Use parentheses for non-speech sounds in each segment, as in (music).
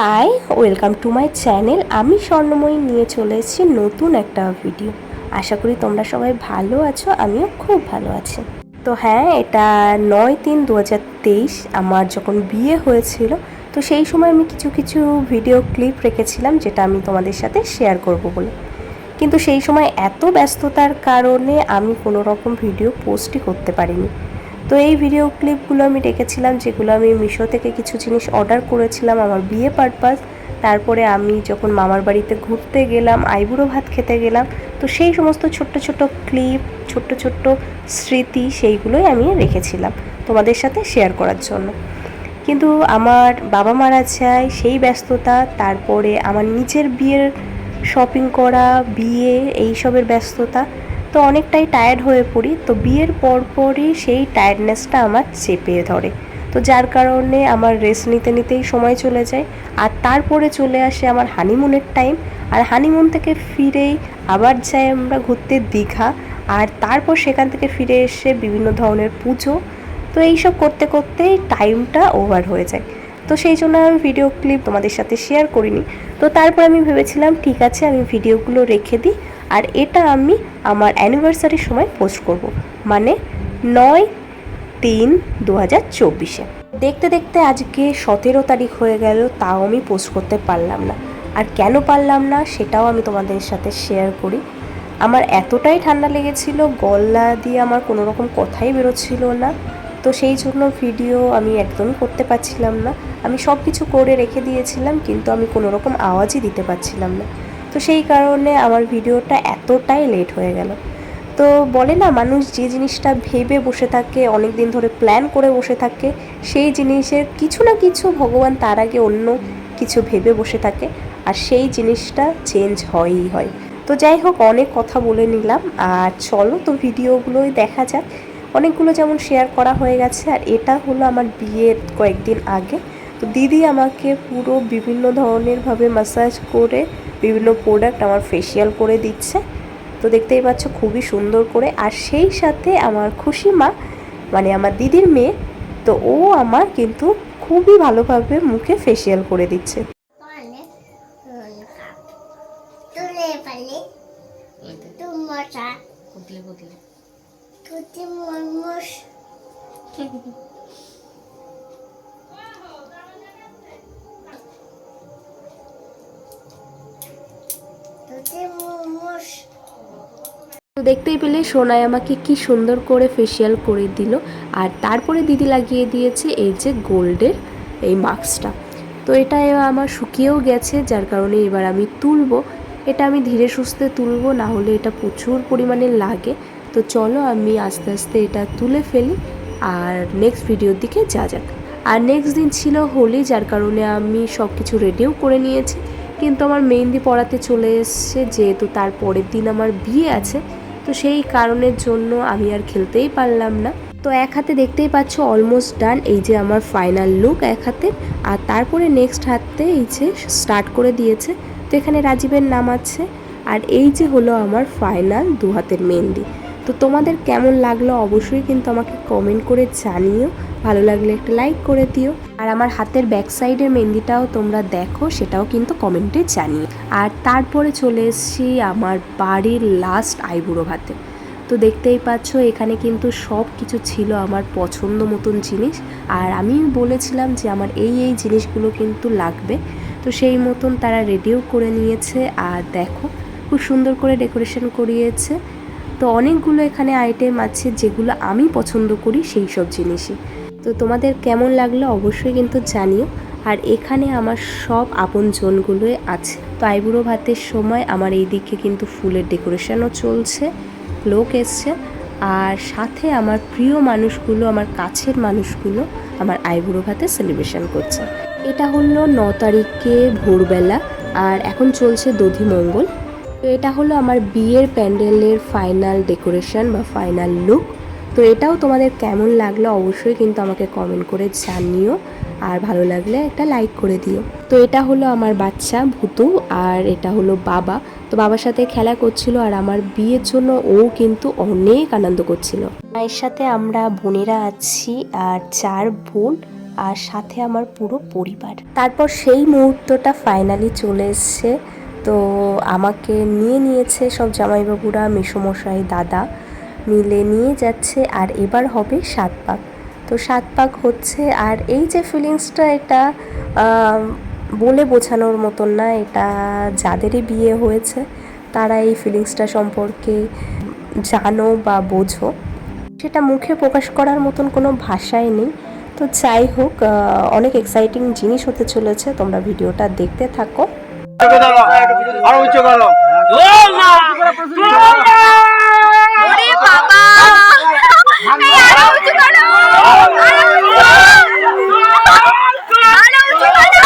Hi welcome to my channel আমি স্বর্ণময়ী নিয়ে চলে এসেছি নতুন একটা ভিডিও আশা করি তোমরা সবাই ভালো আছো, আমিও খুব ভালো আছি। তো হ্যাঁ এটা নয় তিন দু আমার যখন বিয়ে হয়েছিল, তো সেই সময় আমি কিছু কিছু ভিডিও ক্লিপ রেখেছিলাম, যেটা আমি তোমাদের সাথে শেয়ার করব বলে। কিন্তু সেই সময় এত ব্যস্ততার কারণে আমি কোনো রকম ভিডিও পোস্টই করতে পারিনি। তো এই ভিডিও ক্লিপগুলো আমি রেখেছিলাম, যেগুলো আমি মিশো থেকে কিছু জিনিস অর্ডার করেছিলাম আমার বিয়ে পারপাস তারপরে আমি যখন মামার বাড়িতে ঘুরতে গেলাম, আইবুড়ো ভাত খেতে গেলাম, তো সেই সমস্ত ছোট্ট ছোট্ট ক্লিপ ছোট্ট ছোট্ট স্মৃতি সেইগুলোই আমি রেখেছিলাম তোমাদের সাথে শেয়ার করার জন্য। কিন্তু আমার বাবা মারা যায়, সেই ব্যস্ততা, তারপরে আমার নিজের বিয়ের শপিং করা, বিয়ে, এইসবের ব্যস্ততা তো অনেকটাই টায়ার্ড হয়ে পড়ি, তো বিয়ের পরপরই সেই টায়ার্ডনেসটা আমার চেপে ধরে। তো যার কারণে আমার রেস্ট নিতে নিতেই সময় চলে যায়, আর তারপরে চলে আসে আমার হানিমুনের টাইম আর হানিমুন থেকে ফিরেই আবার যাই আমরা ঘুরতে দীঘা, আর তারপর সেখান থেকে ফিরে এসে বিভিন্ন ধরনের পুজো। তো এইসব করতে করতেই টাইমটা ওভার হয়ে যায়। তো সেই জন্য আমি ভিডিও ক্লিপ তোমাদের সাথে শেয়ার করিনি। তো তারপর আমি ভেবেছিলাম, ঠিক আছে, আমি ভিডিওগুলো রেখে দিই। আর এটা আমি আমার অ্যানিভার্সারির সময় পোস্ট করব। মানে নয় তিন দু হাজার চব্বিশে। দেখতে দেখতে আজকে সতেরো তারিখ হয়ে গেল, তাও আমি পোস্ট করতে পারলাম না। আর কেন পারলাম না, সেটাও আমি তোমাদের সাথে শেয়ার করি। আমার এতটাই ঠান্ডা লেগেছিল, গলা দিয়ে আমার কোনো রকম কথাই বেরোচ্ছিল না। তো সেই জন্য ভিডিও আমি একদমই করতে পারছিলাম না। আমি সব কিছু করে রেখে দিয়েছিলাম, কিন্তু আমি কোনো রকম আওয়াজই দিতে পারছিলাম না। তো সেই কারণে আমার ভিডিওটা এতটাই লেট হয়ে গেল। তো বলে না, মানুষ যে জিনিসটা ভেবে বসে থাকে অনেক দিন ধরে প্ল্যান করে বসে থাকে, সেই জিনিসের কিছু না কিছু ভগবান তার আগে অন্য কিছু ভেবে বসে থাকে, আর সেই জিনিসটা চেঞ্জ হয়ই হয়। তো যাই হোক, অনেক কথা বলে নিলাম, আর চলো তো ভিডিওগুলোই দেখা যাক। অনেকগুলো যেমন শেয়ার করা হয়ে গেছে, আর এটা হলো আমার বিয়ের কয়েকদিন আগে। তো দিদি আমাকে পুরো বিভিন্ন ধরনেরভাবে ম্যাসাজ করে বিভিন্ন প্রোডাক্ট আমার ফেসিয়াল করে দিচ্ছে। তো দেখতেই পাচ্ছ খুবই সুন্দর করে। আর সেই সাথে আমার খুশি মা মানে আমার দিদির মেয়ে তো ও আমার কিন্তু খুবই ভালোভাবে মুখে ফেসিয়াল করে দিচ্ছে। পালে (laughs) তো দেখতেই পেলে সোনাই আমাকে কি সুন্দর করে ফেসিয়াল করে দিল। আর তারপরে দিদি লাগিয়ে দিয়েছে এই যে গোল্ডের এই মাস্কটা। তো এটা আমার শুকিয়েও গেছে, যার কারণে এবার আমি তুলবো। এটা আমি ধীরে সুস্থে তুলবো, না হলে এটা প্রচুর পরিমাণে লাগে। তো চলো আমি আস্তে আস্তে এটা তুলে ফেলি, আর নেক্সট ভিডিওর দিকে যা যাক। আর নেক্সট দিন ছিল হোলি, যার কারণে আমি সব কিছু রেডিও করে নিয়েছি। কিন্তু আমার মেহেন্দি পড়াতে চলে এসছে, যেহেতু তার পরের দিন আমার বিয়ে আছে। তো সেই কারণের জন্য আমি আর খেলতেই পারলাম না। তো এক হাতে দেখতেই পাচ্ছ অলমোস্ট ডান এই যে আমার ফাইনাল লুক এক হাতে। আর তারপরে নেক্সট হাতে এই যে স্টার্ট করে দিয়েছে। তো এখানে রাজীবের নাম আছে। আর এই যে হলো আমার ফাইনাল দু হাতের মেহেন্দি। তো তোমাদের কেমন লাগল অবশ্যই কিন্তু আমাকে কমেন্ট করে জানিও। ভালো লাগলে একটা লাইক করে দিও। আর আমার হাতের ব্যাক সাইডের মেহেন্দিটাও তোমরা দেখো, সেটাও কিন্তু কমেন্টে জানিও। আর তারপরে চলে এসেছি আমার বাড়ির লাস্ট আইবুড়ো ভাতে। তো দেখতেই পাচ্ছ, এখানে কিন্তু সব কিছু ছিল আমার পছন্দ মতন জিনিস। আর আমি বলেছিলাম যে আমার এই এই জিনিসগুলো কিন্তু লাগবে। তো সেই মতন তারা রেডিও করে নিয়েছে। আর দেখো, খুব সুন্দর করে ডেকোরেশন করিয়েছে। তো অনেকগুলো এখানে আইটেম আছে যেগুলো আমি পছন্দ করি সেই সব জিনিসই। তো তোমাদের কেমন লাগল অবশ্যই কিন্তু জানিও। আর এখানে আমার সব আপন জনগুলোই আছে। তো আইবুড়ো ভাতের সময় আমার এই দিকে কিন্তু ফুলের ডেকোরেশনও চলছে, লোক এসছে। আর সাথে আমার প্রিয় মানুষগুলো, আমার কাছের মানুষগুলো আমার আইবুড়ো ভাতে সেলিব্রেশন করছে। এটা হলো ন তারিখে ভোরবেলা, আর এখন চলছে দধিমঙ্গল তো এটা হলো আমার বিয়ের প্যান্ডেলের ফাইনাল ডেকোরেশন বা ফাইনাল লুক তো এটাও তোমাদের কেমন লাগল অবশ্যই কিন্তু আমাকে কমেন্ট করে জানিও। আর ভালো লাগলে একটা লাইক করে দিও। তো এটা হলো আমার বাচ্চা ভুতু আর এটা হলো বাবা। তো বাবার সাথে খেলা করছিল আর আমার বিয়ের জন্য ও কিন্তু অনেক আনন্দ করছিল। মায়ের সাথে আমরা বোনেরা আছি আর চার বোন আর সাথে আমার পুরো পরিবার। তারপর সেই মুহূর্তটা ফাইনালি চলে এসছে। তো আমাকে নিয়ে নিয়েছে সব জামাইবাবুরা, মেসোমশাই, দাদা। মিলে নিয়ে যাচ্ছে আর এবার হবে সাত পাক। তো সাত পাক হচ্ছে আর এই যে ফিলিংসটা এটা বলে বোঝানোর মতন না এটা যাদেরই বিয়ে হয়েছে তারা এই ফিলিংসটা সম্পর্কে জানো বা বোঝো। সেটা মুখে প্রকাশ করার মতন কোনো ভাষাই নেই। তো যাই হোক অনেক এক্সাইটিং জিনিস হতে চলেছে তোমরা ভিডিওটা দেখতে থাকো আরও উচ্চ করো ওরে বাবা এই আরও উঁচু করো আরও উঁচু আরও উঁচু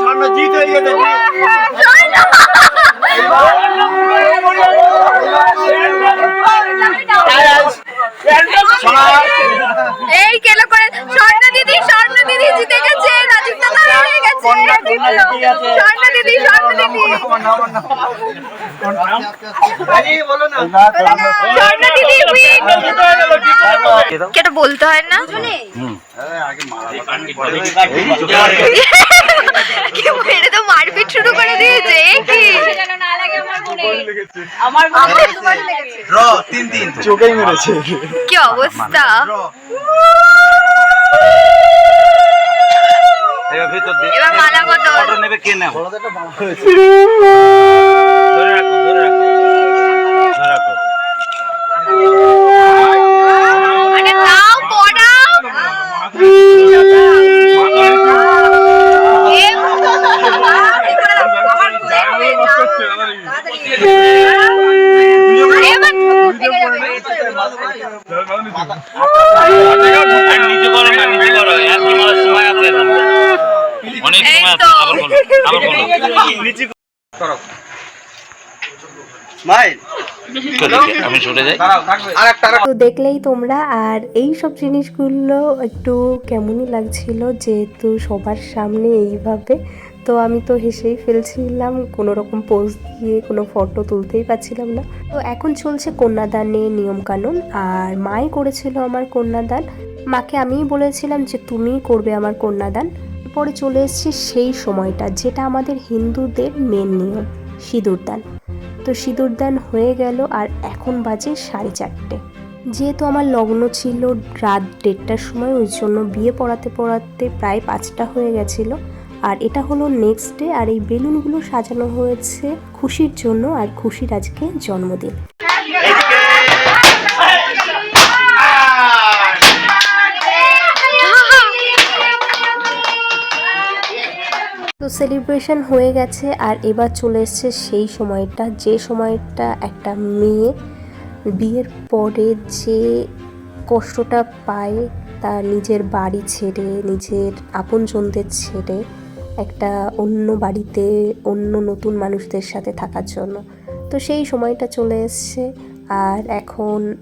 স্বর্ণ জিত হয়ে গেছে সোনা এই কেলো করে স্বর্ণ দিদি স্বর্ণ দিদি জিতে গেছে রাজীব দাদা হয়ে গেছে কন্যা কন্যা জিতে গেছে স্বর্ণ দিদি স্বর্ণ দিদি স্বর্ণ দিদি win। কেটা বলতে হয় না। তো মারপিট শুরু করে দিয়েছে কি? অবস্থা? এবার ভিতর দিয়ে এবার মালা বদল ফটো নেবে কে নেব? ধরে রাখো ধরে রাখো ধরে রাখো। আরে দাও পড়াও এ এবার আর নিচে করো না নিচে করো আর তোমার সময় আছে এখন। অনেক এই সময় আছে তো। আবার বলো আবার বলো নিচে করো স্মাইল আমি সরে যাই আর একটা তো দেখলেই তোমরা আর এই সব জিনিসগুলো একটু কেমনই লাগছিল যেহেতু সবার সামনে এইভাবে তো আমি তো হেসেই ফেলছিলাম কোনো রকম পোজ দিয়ে কোনো ফটো তুলতেই পারছিলাম না। তো এখন চলছে কন্যাদানের নিয়মকানুন আর মাই করেছিল আমার কন্যাদান। মাকে আমিই বলেছিলাম যে তুমিই করবে আমার কন্যাদান। পরে চলে এসেছে সেই সময়টা যেটা আমাদের হিন্দুদের মেন নিয়ম সিঁদুরদান। তো সিঁদুরদান হয়ে গেল আর এখন বাজে সাড়ে চারটে। যেহেতু আমার লগ্ন ছিল রাত দেড়টার সময়, ওই জন্য বিয়ে পড়াতে পড়াতে প্রায় পাঁচটা হয়ে গেছিল। আর এটা হলো নেক্সট ডে আর এই বেলুনগুলো সাজানো হয়েছে খুশির জন্য, আর খুশির আজকে জন্মদিন। সেলিব্রেশন হয়ে গেছে আর এবার চলে এসছে সেই সময়টা, যে সময়টা একটা মেয়ে বিয়ের পরে যে কষ্টটা পায় তার নিজের বাড়ি ছেড়ে, নিজের আপনজনদের ছেড়ে একটা অন্য বাড়িতে, অন্য নতুন মানুষদের সাথে থাকার জন্য। তো সেই সময়টা চলে এসছে আর এখন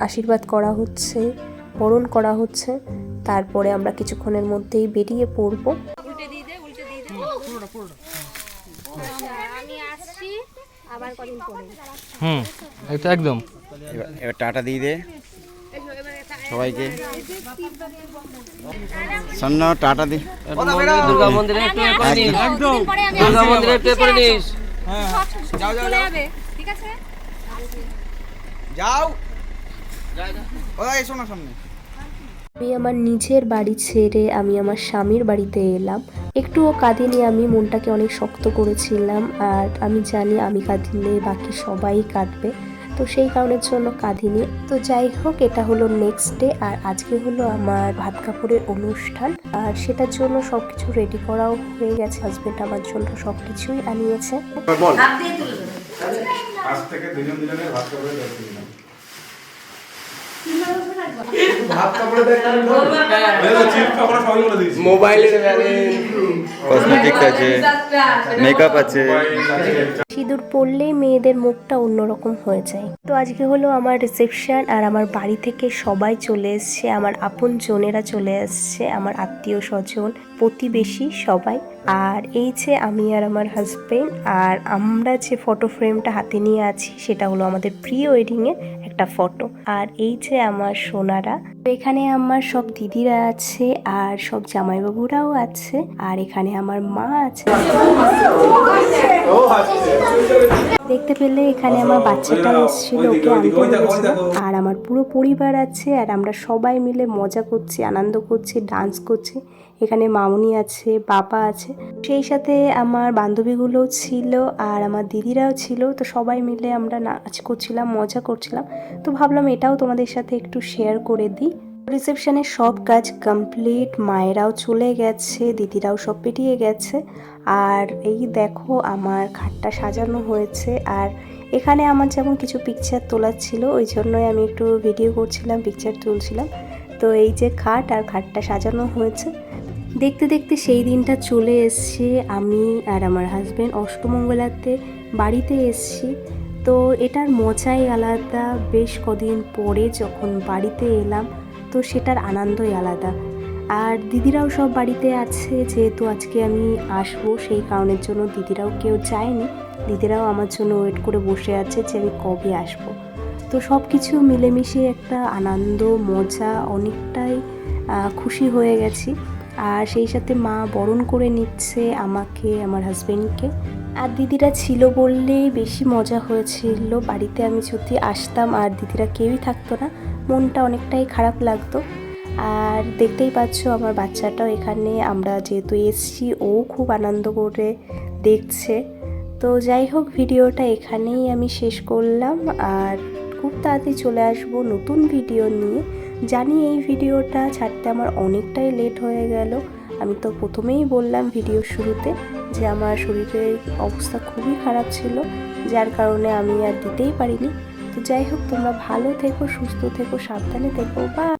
আশীর্বাদ করা হচ্ছে, বরণ করা হচ্ছে। তারপরে আমরা কিছুক্ষণের মধ্যেই বেরিয়ে পড়ব। হুম এটা একদম। এবার টাটা দিয়ে দে। সবাইকে। স্বর্ণ টাটা দি। দুর্গা মন্দিরে একটু এ করে নিস। দুর্গা মন্দিরে একটু এ করে নিস। যাও ওই শোনো সামনে। আমি আমার নিজের বাড়ি ছেড়ে আমি আমার স্বামীর বাড়িতে এলাম। একটুও কাঁদিনি আমি মনটাকে অনেক শক্ত করেছিলাম আর আমি জানি আমি কাঁদিলে বাকি সবাই কাঁদবে। তো সেই কারণের জন্য কাঁদিনি। তো যাই হোক এটা হলো নেক্সট ডে আর আজকে হলো আমার ভাত কাপড়ের অনুষ্ঠান আর সেটার জন্য সব কিছু রেডি করাও হয়ে গেছে। হাজবেন্ড আমার জন্য সব কিছুই আনিয়েছে আজ থেকে দুজন দুজনের ভাত কাপড়ে দায়িত্ব কসমেটিক্স আছে মেকআপ আছে। সিঁদুর পরলেই মেয়েদের মুখটা অন্যরকম হয়ে যায়। তো আজকে হলো আমার রিসেপশন আর আমার বাড়ি থেকে সবাই চলে এসছে আমার আপন জনেরা চলে এসছে আমার আত্মীয় স্বজন প্রতিবেশী সবাই। আর এই যে আমি আর আমার হাজব্যান্ড আর আমরা যে ফটো ফ্রেমটা হাতে নিয়ে আছি সেটা হলো আমাদের প্রি ওয়েডিংয়ের একটা ফটো আর এই যে আমার সোনারা তো এখানে আমার সব দিদিরা আছে আর সব জামাইবাবুরাও আছে আর এখানে আমার মা আছে। দেখতে পেলে এখানে আমার বাচ্চাটা এসেছিল ওকে আনতে আর আমার পুরো পরিবার আছে আর আমরা সবাই মিলে মজা করছি আনন্দ করছি ডান্স করছি। এখানে মামুনি আছে, বাবা আছে। সেই সাথে আমার বান্ধবীগুলোও ছিল আর আমার দিদিরাও ছিল। তো সবাই মিলে আমরা নাচ করছিলাম, মজা করছিলাম। তো ভাবলাম এটাও তোমাদের সাথে একটু শেয়ার করে দিই। রিসেপশনের সব কাজ কমপ্লিট মায়েরাও চলে গেছে, দিদিরাও সব পেটিয়ে গেছে। আর এই দেখো আমার খাটটা সাজানো হয়েছে। আর এখানে আমার যেমন কিছু পিকচার তোলার ছিল, ওই জন্যই আমি একটু ভিডিও করছিলাম পিকচার তুলছিলাম। তো এই যে খাট আর খাটটা সাজানো হয়েছে। দেখতে দেখতে সেই দিনটা চলে এসছে। আমি আর আমার হাজব্যান্ড অষ্টমঙ্গলাতে বাড়িতে এসছি। তো এটার মজাই আলাদা। বেশ কদিন পরে যখন বাড়িতে এলাম, তো সেটার আনন্দই আলাদা। আর দিদিরাও সব বাড়িতে আছে। যেহেতু আজকে আমি আসব, সেই কারণের জন্য দিদিরাও কেউ যায়নি। দিদিরাও আমার জন্য ওয়েট করে বসে আছে যে আমি কবে আসব। তো সব কিছু মিলেমিশে একটা আনন্দ, মজা, অনেকটাই খুশি হয়ে গেছি। আর সেই সাথে মা বরণ করে নিচ্ছে আমাকে, আমার হাজব্যান্ডকে আর দিদিরা ছিল বললেই বেশি মজা হয়েছিল। বাড়িতে আমি যদি আসতাম আর দিদিরা কেউই থাকতো না, মনটা অনেকটাই খারাপ লাগতো। আর দেখতেই পাচ্ছ আমার বাচ্চাটাও এখানে, আমরা যেহেতু এসছি, ও খুব আনন্দ করে দেখছে। তো যাই হোক, ভিডিওটা এখানেই আমি শেষ করলাম। আর খুব তাড়াতাড়ি চলে আসব নতুন ভিডিও নিয়ে। জানি এই ভিডিওটা ছাড়তে আমার অনেকটাই লেট হয়ে গেল। আমি তো প্রথমেই বললাম ভিডিও শুরুতে যে আমার শরীরের অবস্থা খুবই খারাপ ছিল, যার কারণে আমি আর দিতেই পারিনি। তো যাই হোক, তোমরা ভালো থেকো, সুস্থ থেকো, সাবধানে থেকো বা